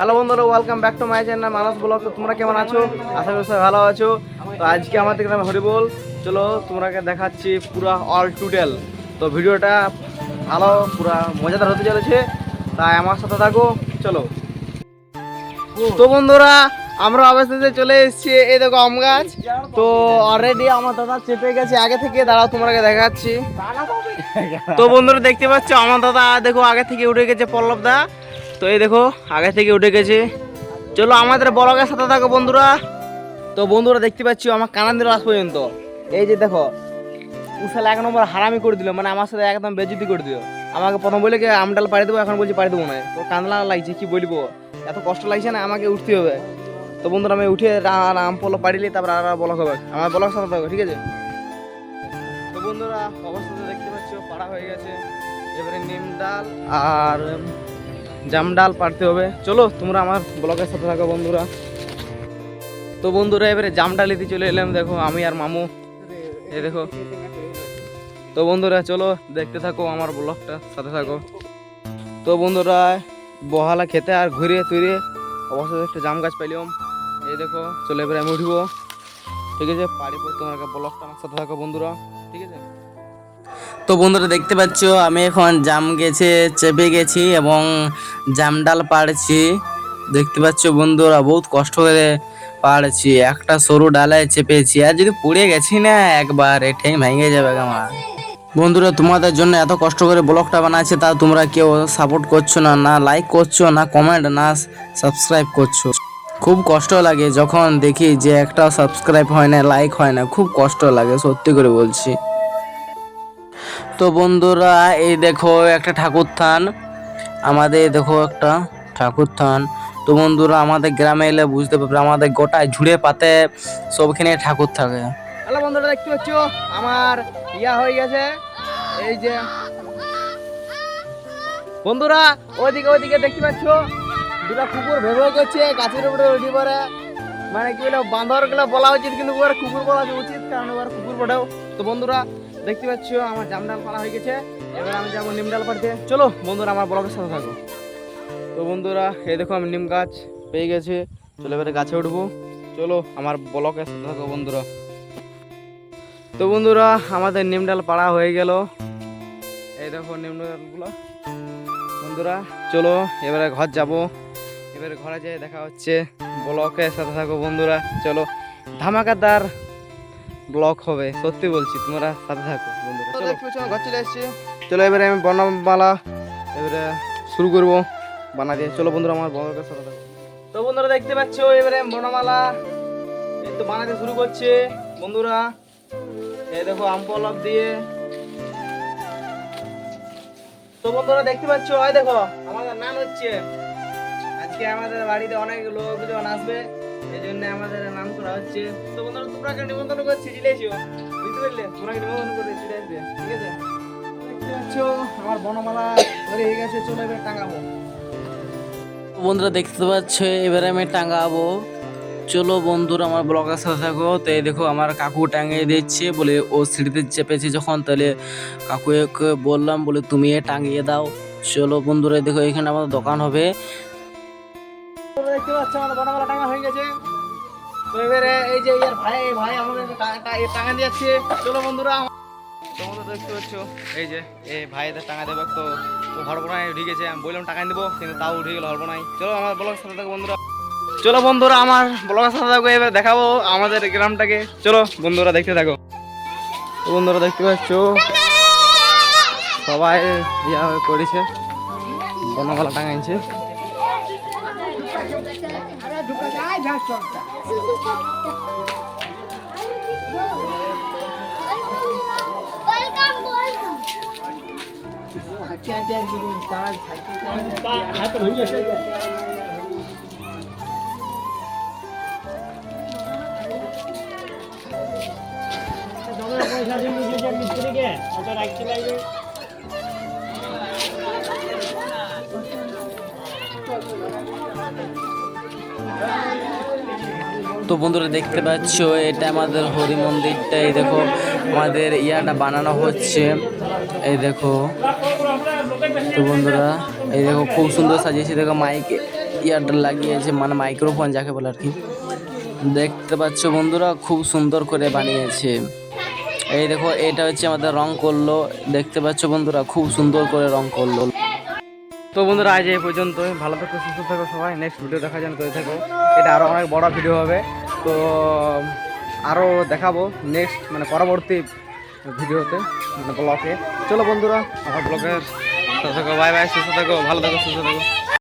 Hello বন্ধুরা welcome back to my channel Manas blog. তো তোমরা কেমন আছো? আশা করি সবাই ভালো আছো। তো আজকে আমাদের গ্রামে হরিবোল। চলো তোমরাকে দেখাচ্ছি পুরো অল টুটেল তো ভিডিওটা ভালো, পুরা মজাদার হতে চলেছে। তাই আমার সাথে থাকো, চলো। তো বন্ধুরা, আমরা অবশেষে চলে এসেছি। এই দেখো আম গাছ। তো অলরেডি আমার দাদা চেপে গেছে আগে থেকে। দাঁড়াও তোমাকে দেখাচ্ছি। তো বন্ধুরা, দেখতে পাচ্ছ, আমার দাদা দেখো আগে থেকে উঠে গেছে পল্লব দা তো এই দেখো, আগে থেকে উঠে গেছে। চলো আমাদের বলকের সাথে থাকো বন্ধুরা। তো বন্ধুরা দেখতে পাচ্ছি আমার কানান দিল আজ পর্যন্ত। এই যে দেখো উসাল এক নম্বর হারামি করে দিল মানে আমার সাথে একদম বেজুতি করে দিল। আমাকে প্রথম বলে কি আমডাল পাড়ি দেবো, এখন বলছি পাড়ি দেবো না। তো কান্দলা লাগছে, কি বলব? এত কষ্ট লাগছে না, আমাকে উঠতে হবে। তো বন্ধুরা, আমি উঠে আম পলো পাড়িলে তারপর আর বলক হবে। আমার বলক সাথে থাকো, ঠিক আছে? তো বন্ধুরা, অবস্থা দেখতে পাচ্ছ, পাড়া হয়ে গেছে। এবারে নিম ডাল আর জাম ডাল পাড়তে হবে। চলো, তোমরা আমার ব্লগের সাথে থাকো বন্ধুরা। তো বন্ধুরা, এবারে জাম ডালিতে চলে এলাম, দেখো, আমি আর মামু। এই দেখো। তো বন্ধুরা, চলো, দেখতে থাকো আমার ব্লগটা সাথে থাকো। তো বন্ধুরা, বহালা খেতে আর ঘুরে তুরে অবশ্যই একটা জাম গাছ পাইলাম। এই দেখো, চলো, এবারে আমি উঠবো। ঠিক আছে পাড়ি পর তোমার ব্লগটা আমার সাথে থাকো বন্ধুরা। ঠিক আছে? তো বন্ধুরা দেখতে পাচ্ছ, আমি এখন জাম গেছে, চেপে গেছি এবং জাম ডাল পাড়ছি। দেখতে পাচ্ছ বন্ধুরা, বহুত কষ্ট করে পাড়ছি। একটা সরু ডালায় চেপেছি, আর যদি পুড়ে গেছি না, একবার ঠেং ভেঙে যাবে আমার। বন্ধুরা, তোমাদের জন্য এত কষ্ট করে ব্লগটা বানাচ্ছি, তা তোমরা কেউ সাপোর্ট করছ না না লাইক করছ, না কমেন্ট না সাবস্ক্রাইব করছ। খুব কষ্ট লাগে যখন দেখি যে একটা সাবস্ক্রাইব হয় না লাইক হয় না, খুব কষ্ট লাগে, সত্যি করে বলছি। তো বন্ধুরা, এই দেখো একটা ঠাকুর থান আমাদের দেখো একটা ঠাকুর থান তো বন্ধুরা, আমাদের গ্রামে এলে বুঝতে পারবে, আমাদের গোটায় ঝুড়ে পাতে সবখানে ঠাকুর থাকে। হ্যালো বন্ধুরা, দেখতে পাচ্ছ? আমার ইয়া হয়ে গেছে। এই যে বন্ধুরা, ওইদিকে ওইদিকে দেখতে পাচ্ছ? দুটা কুকুর ভেবে করছে, গাছের উপরে উঠি পরে মানে কি বলে বাঁদরগুলো বলা উচিত, কিন্তু কুকুর বলা উচিত, কারণ কুকুর বটেও। তো বন্ধুরা দেখতে পাচ্ছ, আমার জামডাল পাড়া হয়ে গেছে। এবার আমি যাব নিম ডাল পাড়তে। চলো, বন্ধুরা, আমার ব্লগের সাথে থাকো। তো বন্ধুরা, এই দেখো আমি নিম গাছ পেয়ে গেছে। চলো এবারে গাছে উঠবো। চলো, আমার ব্লগের সাথে থাকো, বন্ধুরা। তো বন্ধুরা, আমাদের নিম ডাল পাড়া হয়ে গেল। এই দেখো নিম ডালগুলো। বন্ধুরা, চলো, এবারে ঘর যাব। এবারে ঘরে যেয়ে দেখা হচ্ছে। ব্লকের সাথে থাকো, বন্ধুরা। চলো, ধামাকাদার ব্লক হবে সত্যি বলছি তোমরা সাথে থাকো বন্ধুরা। চলো ঘর চলে এসেছি। চলো এবারে আমি বর্ণমালা এবারে শুরু করব বানা দিয়ে। চলো বন্ধুরা আমার ব্লকের সাথে থাকো তো বন্ধুরা দেখতে পাচ্ছ এবারে আমি বর্ণমালা এই তো বানাতে শুরু করছে। বন্ধুরা এই দেখো আম পলক দিয়ে। তো বন্ধুরা দেখতে পাচ্ছ ওই দেখো আমাদের নান হচ্ছে। আজকে আমাদের বাড়িতে অনেক লোকজন আসবে। এই জন্য আমাদের নাম করা হচ্ছে। তো বন্ধুরা নিমন্ত্রণ করছি চিলেছো বুঝতে পারলে? নিমন্ত্রণ করে চলে আসবে, ঠিক আছে? দেখতে পাচ্ছ চলে এবার বন্ধুরা, দেখতে পাচ্ছ, এবারে আমি টাঙাবো। চলো বন্ধুরা, আমার ব্লগের সাথে থাকো। তো এই দেখো, আমার কাকু টাঙিয়ে দিচ্ছে, বলে ও সিঁড়িতে চেপেছে যখন। তাহলে কাকুকে বললাম, বলে তুমি এ টাঙিয়ে দাও। চলো বন্ধুরা দেখো, এখানে আমাদের দোকান হবে। পাচ্ছ আমাদের বনমালা টাঙা হয়ে গেছে। তো এবারে এই যে ইয়ার ভাই ভাই আমাদের টাঙা দিয়েছে চলো বন্ধুরা তোমরা দেখতে পাচ্ছ, এই যে, এই ভাইদের টাকা দেবে তো হরবনায় গেছে। আমি বললাম টাকা দেবো, কিন্তু তাও উঠে গেল হরবনায়। চলো আমার ব্লগের সাথে থাকো বন্ধুরা। চলো বন্ধুরা, আমার ব্লগের সাথে থাকো, এবার দেখাবো আমাদের গ্রামটাকে। চলো বন্ধুরা, দেখতে থাকো। বন্ধুরা, দেখতে পাচ্ছ, সবাই ইয়া করেছে Banamala টাঙাইছে। já solta. Olha o Aqui é 10 de vontade. Aqui é Thank you. তো বন্ধুরা দেখতে পাচ্ছ, এটা আমাদের হরি মন্দিরটা। এই দেখো, আমাদের ইয়াটা বানানো হচ্ছে। এই দেখো, তো বন্ধুরা, এই দেখো, খুব সুন্দর সাজিয়েছে। দেখো মাইক ইয়ার লাগিয়েছে মানে মাইক্রোফোন যাকে বলে আর কি। দেখতে পাচ্ছ বন্ধুরা, খুব সুন্দর করে বানিয়েছে। এই দেখো, এটা হচ্ছে আমাদের রং করল। দেখতে পাচ্ছ বন্ধুরা, খুব সুন্দর করে রং করল। তো বন্ধুরা, আজ এই পর্যন্ত ভালো থাকো, সুস্থ থাকো সবাই। নেক্সট ভিডিও দেখা জন্য করে থাকো। এটা আরও অনেক বড় ভিডিও হবে। তো আরও দেখাবো নেক্সট মানে পরবর্তী ভিডিওতে মানে চলো বন্ধুরা, আমার ব্লগের সাথে থাকো বাই বাই সুস্থ থাকো, ভালো থাকো, সুস্থ থাকো।